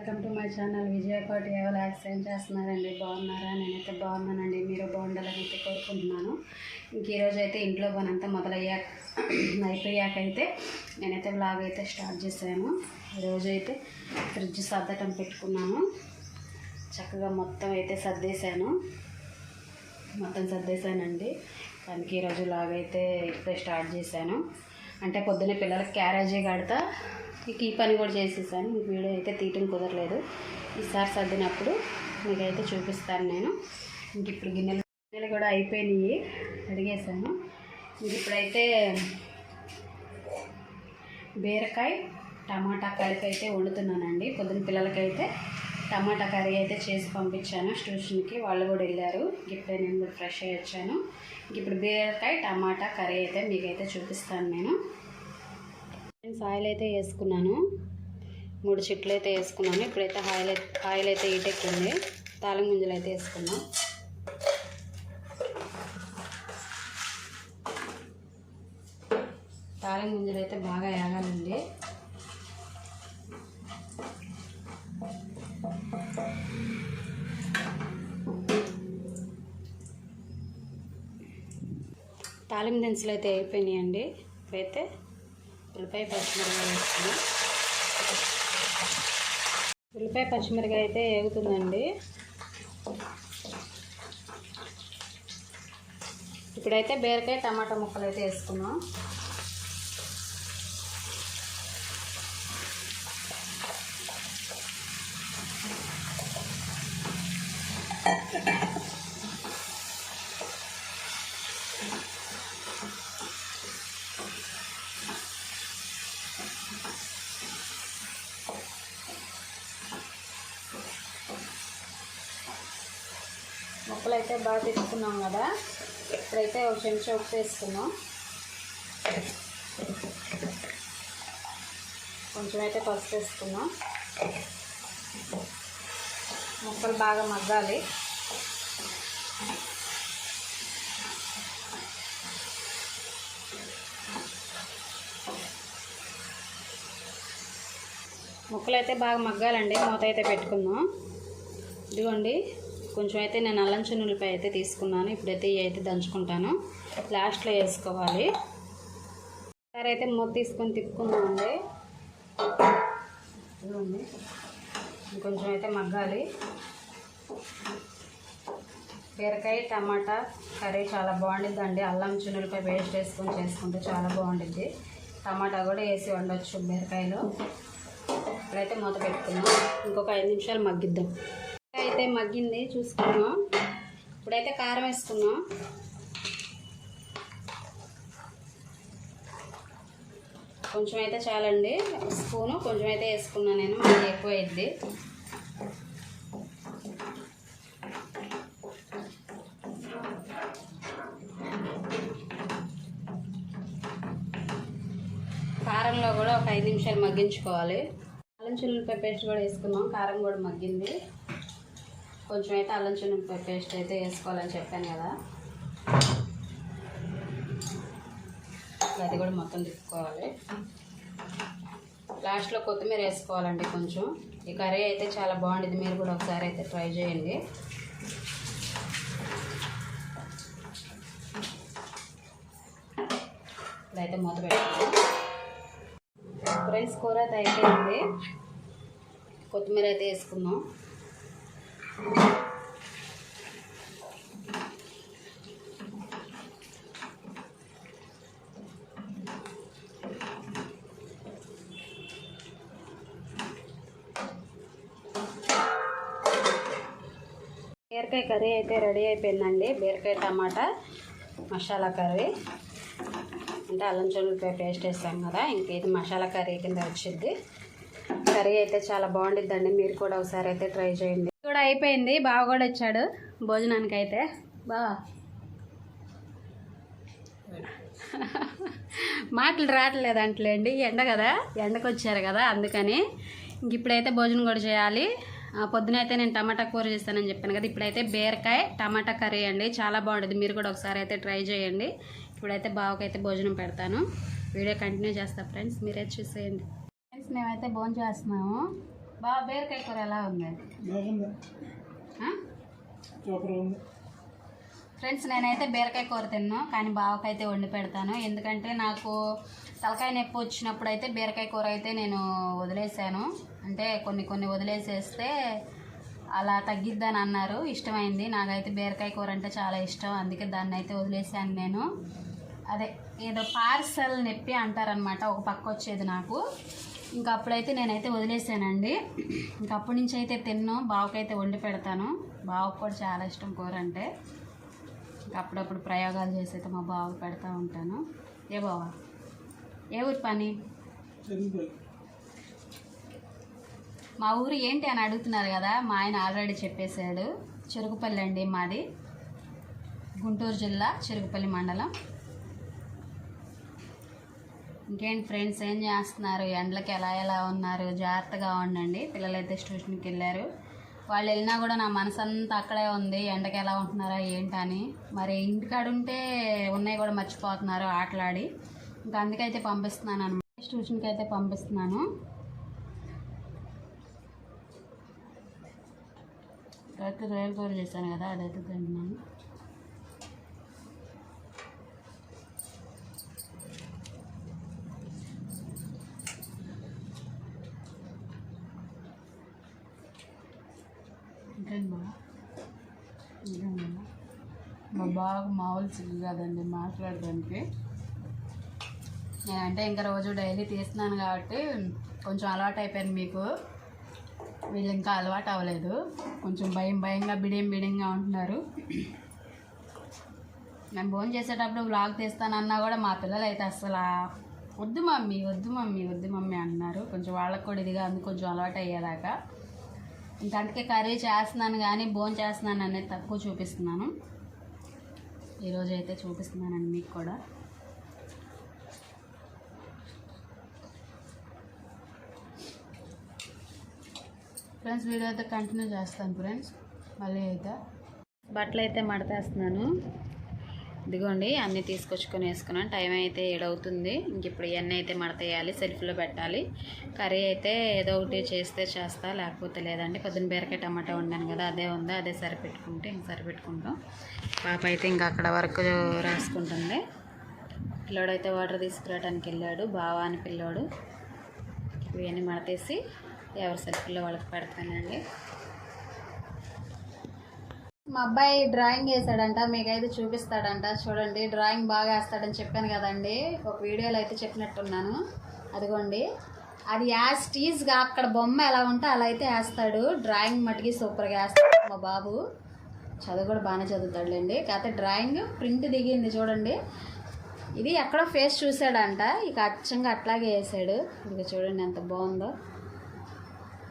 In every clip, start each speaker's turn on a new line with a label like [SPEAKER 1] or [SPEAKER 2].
[SPEAKER 1] Welcome to my channel. Vijayakoti ఎవరు accident చేస్తున్నారండి? బాగున్నారా? నేనైతే బాగున్నానండి. మీరు బాగుండాలని అయితే కోరుకుంటున్నాను. ఇంక ఈరోజు అయితే ఇంట్లో పనంతా మొదలయ్యాక అయిపోయాకైతే అయితే నేనైతే బ్లాగ్ అయితే స్టార్ట్ చేశాను. ఈరోజు అయితే ఫ్రిడ్జ్ సర్దటం పెట్టుకున్నాను. చక్కగా మొత్తం అయితే సర్దేశాను. మొత్తం సర్దేశానండి. దానికి ఈరోజు బ్లాగ్ అయితే ఇప్పుడే స్టార్ట్ చేశాను. అంటే పొద్దున్నే పిల్లలకి క్యారేజీ కడతా. ఇక ఈ పని కూడా చేసేసాను. వీడియో అయితే తీయటం కుదరలేదు. ఈసారి సర్దినప్పుడు మీకైతే చూపిస్తాను నేను. ఇంక ఇప్పుడు గిన్నెలు గిన్నెలు కూడా అయిపోయినాయి. అడిగేసాను ఇంక ఇప్పుడైతే బీరకాయ టమాటా కర్రీ అయితే వండుతున్నానండి. పొద్దున్న పిల్లలకైతే టమాటా కర్రీ అయితే చేసి పంపించాను. ట్యూషన్కి వాళ్ళు కూడా వెళ్ళారు. ఇప్పుడే నేను కూడా ఫ్రెష్ అయ్యి వచ్చాను. ఇంక ఇప్పుడు బీరకాయ టమాటా కర్రీ అయితే మీకైతే చూపిస్తాను నేను. ఫ్రెండ్స్ ఆయిల్ అయితే వేసుకున్నాను. మూడు చిట్లు అయితే వేసుకున్నాను. ఇప్పుడైతే ఆయిల్ అయితే ఆయిల్ అయితే ఈటెక్కింది తాళం ముంజలు అయితే వేసుకున్నాం. తాళం ముంజలు అయితే బాగా వేగాలండి తాలిం దినుసులు అయితే అయిపోయినాయండి. ఇప్పుడైతే ఉల్లిపాయ పచ్చిమిరకాయ వేసుకున్నాం ఉల్లిపాయ పచ్చిమిరకాయ అయితే వేగుతుందండి ఇప్పుడైతే బీరకాయ టమాటా ముక్కలు అయితే వేసుకున్నాం ముక్కలు అయితే బాగా తిప్పుకున్నాం కదా. ఇప్పుడైతే ఒక చెంచా ఉప్పు వేసుకున్నాం కొంచెం అయితే పసుపు వేసుకున్నాం ముక్కలు బాగా మగ్గాలి. ముక్కలు అయితే బాగా మగ్గాలండి. మూత అయితే పెట్టుకుందాం. ఇదిగోండి. కొంచెం అయితే నేను అల్లం చున్నులపై అయితే తీసుకున్నాను. ఇప్పుడైతే ఇవి అయితే దంచుకుంటాను. లాస్ట్లో వేసుకోవాలి. సరే అయితే మూత తీసుకొని తిప్పుకున్నామండి కొంచెం అయితే మగ్గాలి. బీరకాయ టమాటా కర్రీ చాలా బాగుండిద్దండి. అల్లం చున్నులపై పేస్ట్ వేసుకొని చేసుకుంటే చాలా బాగుండిద్ది. టమాటా కూడా వేసి వండొచ్చు బీరకాయలో. ఇప్పుడైతే మూత పెట్టుకుందాం. ఇంకొక ఐదు నిమిషాలు మగ్గిద్దాం. అయితే మగ్గింది చూసుకున్నాం ఇప్పుడైతే కారం వేసుకున్నాం కొంచెం అయితే చాలండి స్పూను కొంచెం అయితే వేసుకున్నాను నేను మళ్ళీ ఎక్కువ అయింది కారంలో కూడా ఒక ఐదు నిమిషాలు మగ్గించుకోవాలి. అల్లం చిల్లుపై పేస్ట్ కూడా వేసుకున్నాం కారం కూడా మగ్గింది. కొంచెం అయితే అల్లం చిన్నపై పేస్ట్ అయితే వేసుకోవాలని చెప్పాను కదా. అది కూడా మొత్తం తిప్పుకోవాలి. లాస్ట్లో కొత్తిమీర వేసుకోవాలండి కొంచెం. ఈ కర్రీ అయితే చాలా బాగుంటుంది మీరు కూడా ఒకసారి అయితే ట్రై చేయండి. ఇదైతే మూత పెట్టాలి ఫ్రెండ్స్ కూర అయితే అయిపోయింది. కొత్తిమీర అయితే వేసుకుందాం. బీరకాయ కర్రీ అయితే రెడీ అయిపోయిందండి. బీరకాయ టమాటా మసాలా కర్రీ. అంటే అల్లం చెల్లిపాయ పేస్ట్ వేస్తాం కదా ఇంక ఇది మసాలా కర్రీ కింద వచ్చింది. కర్రీ అయితే చాలా బాగుండిద్దండి. మీరు కూడా ఒకసారి అయితే ట్రై చేయండి. కూడా అయిపోయింది. బావ కూడా వచ్చాడు భోజనానికి అయితే బావా. మాటలు రావట్లేదు అంటలేండి ఎండ కదా ఎండకు వచ్చారు కదా అందుకని ఇంక ఇప్పుడైతే భోజనం కూడా చేయాలి. ఆ, పొద్దునైతే నేను టమాటా కూర చేస్తానని చెప్పాను కదా ఇప్పుడైతే బీరకాయ టమాటా కర్రీ అండి. చాలా బాగుంటుంది. మీరు కూడా ఒకసారి అయితే ట్రై చేయండి. ఇప్పుడైతే బావకైతే భోజనం పెడతాను. వీడియో కంటిన్యూ చేస్తా ఫ్రెండ్స్. మీరే చూసేయండి. ఫ్రెండ్స్ మేమైతే భోజనం చేస్తున్నాము. బా బీరకాయ కూర ఎలా ఉంది? ఫ్రెండ్స్ నేనైతే బీరకాయ కూర తిన్నాను కానీ బావకైతే వండి పెడతాను. ఎందుకంటే నాకు తలకాయ నొప్పి వచ్చినప్పుడు అయితే బీరకాయ కూర అయితే నేను వదిలేసాను అంటే కొన్ని కొన్ని వదిలేసేస్తే అలా తగ్గిద్దని అన్నారు. ఇష్టమైంది. నాకైతే బీరకాయ కూర అంటే చాలా ఇష్టం. అందుకే దాన్ని అయితే వదిలేసాను నేను. అదే ఏదో పార్సల్ నొప్పి అంటారనమాట ఒక పక్క వచ్చేది నాకు. ఇంకా అప్పుడైతే నేనైతే వదిలేసానండి. ఇంకా అప్పటి నుంచి అయితే తిన్ను బావకైతే వండి పెడతాను. బావకు కూడా చాలా ఇష్టం కూర అంటే. ఇంకా అప్పుడప్పుడు ప్రయోగాలు చేసి అయితే మా బావకు పెడతా ఉంటాను. ఏ బావ? ఏ ఊరు పని? మా ఊరు ఏంటి అని అడుగుతున్నారు కదా మా ఆయన ఆల్రెడీ చెప్పేశాడు. చెరుకుపల్లి అండి మాది. గుంటూరు జిల్లా చెరుకుపల్లి మండలం. ఇంకేంటి ఫ్రెండ్స్ ఏం చేస్తున్నారు? ఎండలకి ఎలా ఎలా ఉన్నారు? జాగ్రత్తగా ఉండండి. పిల్లలైతే ట్యూషన్కి వెళ్ళారు. వాళ్ళు వెళ్ళినా కూడా నా మనసు అంతా అక్కడే ఉంది. ఎండకి ఎలా ఉంటున్నారా ఏంటని మరి ఇంటికాడ ఉంటే ఉన్నాయి కూడా మర్చిపోతున్నారు ఆటలాడి. ఇంకా అందుకైతే పంపిస్తున్నాను అనమాట ట్యూషన్కి అయితే పంపిస్తున్నాను. రైతు రైలు కూర చేశాను కదా అదైతే తింటున్నాను ఇంకేం బాగా ఇంకేం బాగా మా బాగా మామూలు సిగ్గు కాదండి మాట్లాడడానికి. నేనంటే ఇంకా రోజు డైలీ తీస్తున్నాను కాబట్టి కొంచెం అలవాటు అయిపోయాను మీకు. వీళ్ళు ఇంకా అలవాటు అవ్వలేదు. కొంచెం భయం భయంగా బిడియం బిడియంగా ఉంటున్నారు. నేను ఫోన్ చేసేటప్పుడు వ్లాగ్ తీస్తానన్నా కూడా మా పిల్లలు అయితే అసలు వద్దు మమ్మీ వద్దు మమ్మీ వద్దు మమ్మీ అంటున్నారు. కొంచెం వాళ్ళకి కూడా ఇదిగా ఉంది కొంచెం అలవాటు అయ్యేదాకా. ఇంకా అందుకే కర్రీ చేస్తున్నాను కానీ భోజనం చేస్తున్నాను అనేది తక్కువ చూపిస్తున్నాను. ఈరోజు అయితే చూపిస్తున్నానండి మీకు కూడా. ఫ్రెండ్స్ వీడియో అయితే కంటిన్యూ చేస్తాను ఫ్రెండ్స్. మళ్ళీ అయితే. బట్టలు అయితే మడతేస్తున్నాను. ఇదిగోండి అన్నీ తీసుకొచ్చుకొని వేసుకున్నాను. టైం అయితే ఏడవుతుంది. ఇంక ఇప్పుడు ఇవన్నీ అయితే మడతేయాలి సెల్ఫ్లో పెట్టాలి. కర్రీ అయితే ఏదో ఒకటి చేస్తే చేస్తా లేకపోతే లేదండి. పొద్దున్న బీరకాయ టమాటా వండాను కదా అదే ఉందా అదే సరిపెట్టుకుంటే ఇంక సరిపెట్టుకుంటాం. పాప అయితే ఇంకా అక్కడ వరకు రాసుకుంటుంది. పిల్లోడు అయితే వాటర్ తీసుకురావడానికి వెళ్ళాడు బావా అని పిల్లోడు. ఇవన్నీ మడతేసి ఎవరి సెల్ఫీలో వాళ్ళకి పెడతానండి. మా అబ్బాయి డ్రాయింగ్ వేసాడంట మీకైతే చూపిస్తాడంట. చూడండి డ్రాయింగ్ బాగా వేస్తాడని చెప్పాను కదండి. ఒక వీడియోలో అయితే చెప్పినట్టున్నాను. అదిగోండి. అది యాజ్ టీజ్గా అక్కడ బొమ్మ ఎలా ఉంటే అలా అయితే వేస్తాడు. డ్రాయింగ్ మటుకి సూపర్గా వేస్తాడు మా బాబు. చదువు కూడా బాగానే చదువుతాడులేండి. కాకపోతే డ్రాయింగ్ ప్రింట్ దిగింది చూడండి. ఇది ఎక్కడో ఫేస్ చూసాడంట ఇక అచ్చంగా అట్లాగే వేసాడు. ఇక చూడండి ఎంత బాగుందో.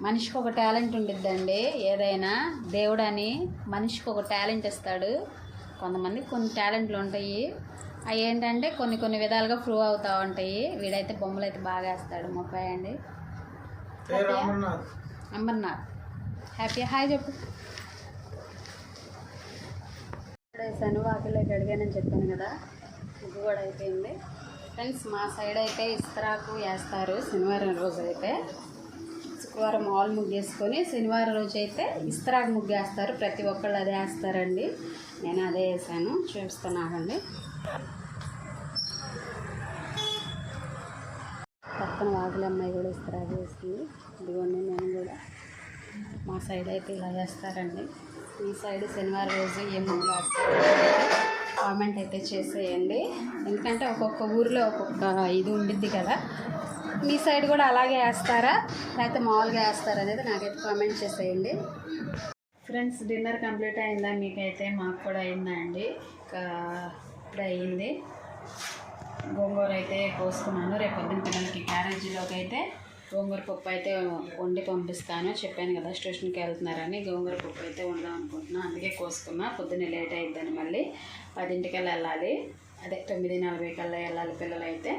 [SPEAKER 1] మనిషికి ఒక టాలెంట్ ఉండిద్దండి. ఏదైనా దేవుడని మనిషికి ఒక టాలెంట్ ఇస్తాడు. కొంతమందికి కొన్ని టాలెంట్లు ఉంటాయి. అవి ఏంటంటే కొన్ని కొన్ని విధాలుగా ప్రూవ్ అవుతూ ఉంటాయి. వీడైతే బొమ్మలు అయితే బాగా వేస్తాడు. ముప్పై అండి.
[SPEAKER 2] అమర్నాథ్.
[SPEAKER 1] హ్యాపీ హాయ్ చెప్పు. వేసాను వాకిలోకి అడిగానని చెప్పాను కదా. ముగ్గు కూడా అయిపోయింది. ఫ్రెండ్స్ మా సైడ్ అయితే ఇస్తరాకు వేస్తారు. శనివారం రోజు అయితే శుక్రవారం మాల్ ముగ్గేసుకొని శనివారం రోజు అయితే ఇస్తరాకు ముగ్గేస్తారు. ప్రతి ఒక్కళ్ళు అదే వేస్తారండి. నేను అదే వేసాను. చూపిస్తున్నానండి. పక్కన వాకిలి అమ్మాయి కూడా ఇస్తరాకు వేసింది. ఇదిగోండి నేను కూడా మా సైడ్ అయితే ఇలా వేస్తారండి. ఈ సైడ్ శనివారం రోజు ఏ ముగ్గులు వేస్తారు కామెంట్ అయితే చేసేయండి. ఎందుకంటే ఒక్కొక్క ఊరిలో ఒక్కొక్క ఇది ఉండిద్ది కదా. మీ సైడ్ కూడా అలాగే వేస్తారా? లేకపోతే మామూలుగా వేస్తారా అనేది నాకైతే కామెంట్ చేసేయండి. ఫ్రెండ్స్ డిన్నర్ కంప్లీట్ అయిందా మీకైతే? మాకు కూడా అయిందా అండి. ఇప్పుడు అయ్యింది గోంగూర అయితే కోసుకున్నాను. రేపు పొద్దున్న పిల్లలకి క్యారేజీలోకి అయితే గోంగూర పప్పు అయితే వండి పంపిస్తాను. చెప్పాను కదా స్టేషన్కి వెళ్తున్నారని గోంగూర పప్పు అయితే వండాం అనుకుంటున్నాను అందుకే కోసుకున్నా. పొద్దున్నే లేట్ అయిద్దని మళ్ళీ పదింటికల్లా వెళ్ళాలి. అదే తొమ్మిది నలభై కల్లా వెళ్ళాలి పిల్లలు అయితే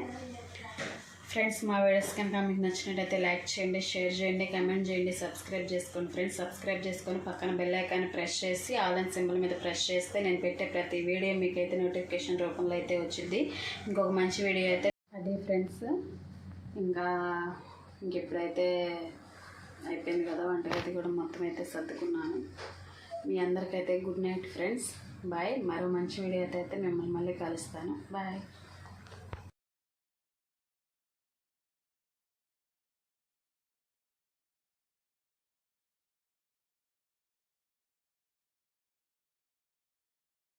[SPEAKER 1] ఫ్రెండ్స్ మా వీడియోస్ కనుక మీకు నచ్చినట్టయితే లైక్ చేయండి షేర్ చేయండి కమెంట్ చేయండి సబ్స్క్రైబ్ చేసుకోండి. ఫ్రెండ్స్ సబ్స్క్రైబ్ చేసుకొని పక్కన బెల్ ఐకాన్ ప్రెస్ చేసి ఆల్ అండ్ సింబల్ మీద ప్రెస్ చేస్తే నేను పెట్టే ప్రతి వీడియో మీకైతే నోటిఫికేషన్ రూపంలో అయితే వచ్చింది ఇంకొక మంచి వీడియో అయితే అదే ఫ్రెండ్స్ ఇంకా ఇంకెప్పుడైతే అయిపోయింది కదా వంటగది కూడా మొత్తం అయితే సర్దుకున్నాను. మీ అందరికైతే గుడ్ నైట్ ఫ్రెండ్స్. బాయ్. మరో మంచి వీడియో అయితే మిమ్మల్ని మళ్ళీ కలుస్తాను. బాయ్.